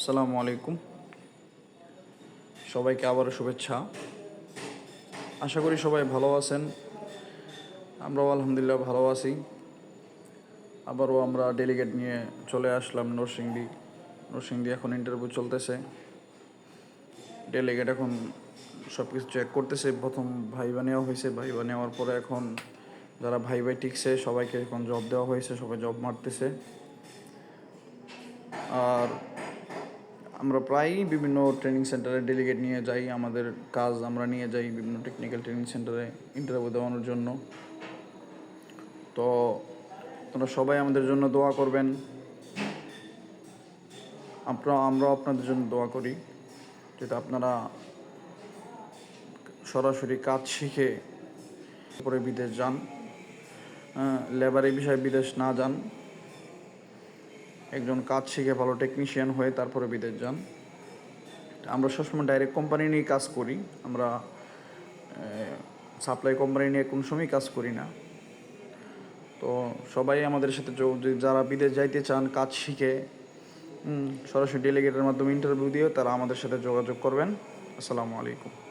আসসালামু আলাইকুম। সবাইকে আবারও শুভেচ্ছা। আশা করি সবাই ভালো আছেন। আমরাও আলহামদুলিল্লাহ ভালো আছি। আবারও আমরা ডেলিগেট নিয়ে চলে আসলাম নরসিংদী। নরসিংদী এখন ইন্টারভিউ চলতেছে। ডেলিগেট এখন সব কিছু চেক করতেছে। প্রথম ভাইবা নেওয়া হয়েছে। ভাইবা নেওয়ার পরে এখন যারা ভাই ভাই টিকছে, সবাইকে এখন জব দেওয়া হয়েছে। সবাই জব মারতেছে। আর আমরা প্রায়ই বিভিন্ন ট্রেনিং সেন্টারে ডেলিগেট নিয়ে যাই, আমাদের কাজ আমরা নিয়ে যাই বিভিন্ন টেকনিক্যাল ট্রেনিং সেন্টারে ইন্টারভিউ দেওয়ানোর জন্য। তো আপনারা সবাই আমাদের জন্য দোয়া করবেন। আমরা আমরাও আপনাদের জন্য দোয়া করি, যাতে আপনারা সরাসরি কাজ শিখে পরে বিদেশ যান লেবারের বিষয়ে বিদেশ না যান। একজন কাজ শিখে ভালো টেকনিশিয়ান হয়ে তারপরে বিদেশ যান। আমরা সবসময় ডাইরেক্ট কোম্পানি নিয়ে কাজ করি। আমরা সাপ্লাই কোম্পানি নিয়ে কোনো সময় কাজ করি না। তো সবাই আমাদের সাথে যারা বিদেশ যাইতে চান, কাজ শিখে সরাসরি ডেলিগেটের মাধ্যমে ইন্টারভিউ দিয়ে তারা আমাদের সাথে যোগাযোগ করবেন। আসসালামু আলাইকুম।